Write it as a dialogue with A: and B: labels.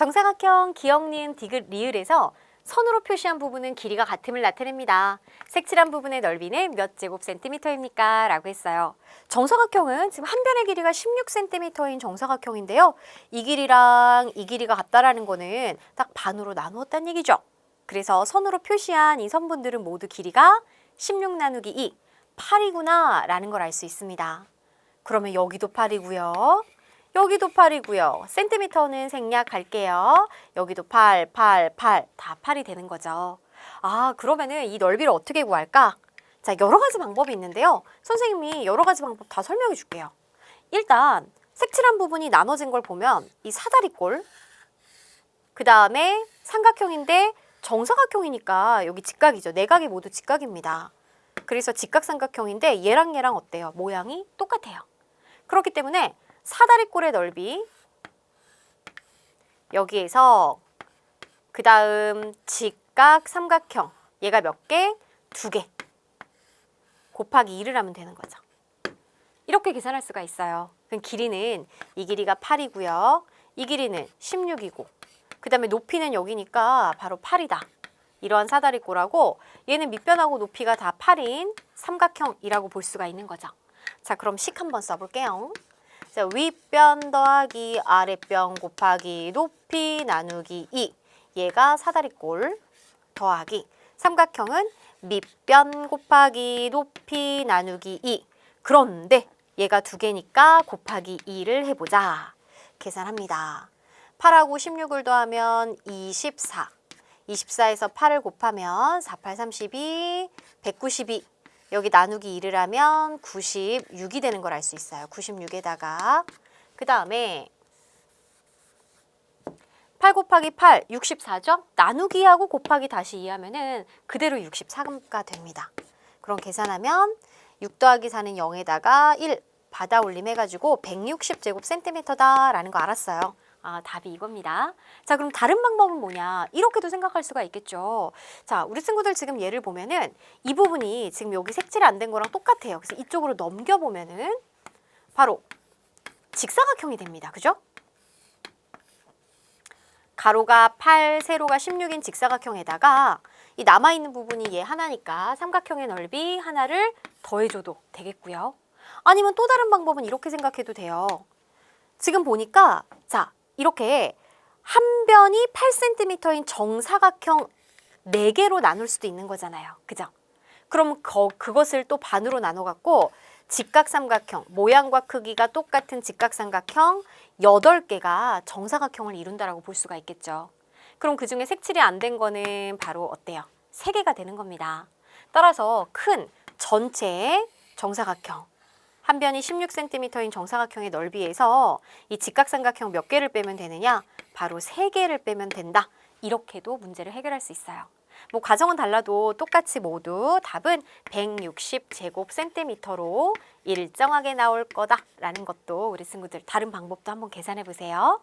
A: 정사각형 기역, 니은, 디귿, 리을에서 선으로 표시한 부분은 길이가 같음을 나타냅니다. 색칠한 부분의 넓이는 몇 제곱 센티미터입니까? 라고 했어요. 정사각형은 지금 한 변의 길이가 16cm인 정사각형인데요. 이 길이랑 이 길이가 같다라는 거는 딱 반으로 나누었다는 얘기죠. 그래서 선으로 표시한 이 선분들은 모두 길이가 16 나누기 2, 8이구나 라는 걸 알 수 있습니다. 그러면 여기도 8이고요. 여기도 8이고요. 센티미터는 생략할게요. 여기도 8, 8, 8. 다 8이 되는 거죠. 아, 그러면은 이 넓이를 어떻게 구할까? 자, 여러 가지 방법이 있는데요. 선생님이 여러 가지 방법 다 설명해 줄게요. 일단 색칠한 부분이 나눠진 걸 보면 이 사다리꼴 그 다음에 삼각형인데 정사각형이니까 여기 직각이죠. 내각이 모두 직각입니다. 그래서 직각삼각형인데 얘랑 얘랑 어때요? 모양이 똑같아요. 그렇기 때문에 사다리꼴의 넓이 여기에서 그 다음 직각 삼각형 얘가 몇 개? 두 개. 곱하기 2를 하면 되는 거죠. 이렇게 계산할 수가 있어요. 그럼 길이는 이 길이가 8이고요. 이 길이는 16이고 그 다음에 높이는 여기니까 바로 8이다. 이러한 사다리꼴하고 얘는 밑변하고 높이가 다 8인 삼각형이라고 볼 수가 있는 거죠. 자, 그럼 식 한번 써볼게요. 자, 윗변 더하기 아랫변 곱하기 높이 나누기 2. 얘가 사다리꼴 더하기 삼각형은 밑변 곱하기 높이 나누기 2. 그런데 얘가 두 개니까 곱하기 2를 해보자. 계산합니다. 8하고 16을 더하면 24. 24에서 8을 곱하면 4, 8, 32, 192. 여기 나누기 2를 하면 96이 되는 걸 알 수 있어요. 96에다가 그 다음에 8 곱하기 8, 64죠? 나누기하고 곱하기 다시 2 하면은 그대로 64가 됩니다. 그럼 계산하면 6 더하기 4는 0에다가 1 받아 올림 해가지고 160제곱 센티미터다라는 거 알았어요. 아, 답이 이겁니다. 자, 그럼 다른 방법은 뭐냐? 이렇게도 생각할 수가 있겠죠. 자, 우리 친구들 지금 예를 보면은 이 부분이 지금 여기 색칠이 안 된 거랑 똑같아요. 그래서 이쪽으로 넘겨보면은 바로 직사각형이 됩니다. 그죠? 가로가 8, 세로가 16인 직사각형에다가 이 남아있는 부분이 얘 하나니까 삼각형의 넓이 하나를 더해줘도 되겠고요. 아니면 또 다른 방법은 이렇게 생각해도 돼요. 지금 보니까 자 이렇게 한 변이 8cm인 정사각형 4개로 나눌 수도 있는 거잖아요. 그죠? 그럼 거, 그것을 또 반으로 나눠 갖고 직각삼각형 모양과 크기가 똑같은 직각삼각형 8개가 정사각형을 이룬다라고 볼 수가 있겠죠. 그럼 그중에 색칠이 안 된 거는 바로 어때요? 3개가 되는 겁니다. 따라서 큰 전체 정사각형 한 변이 16cm인 정사각형의 넓이에서 이 직각삼각형 몇 개를 빼면 되느냐? 바로 3개를 빼면 된다. 이렇게도 문제를 해결할 수 있어요. 뭐 과정은 달라도 똑같이 모두 답은 160제곱센티미터로 일정하게 나올 거다라는 것도 우리 친구들 다른 방법도 한번 계산해 보세요.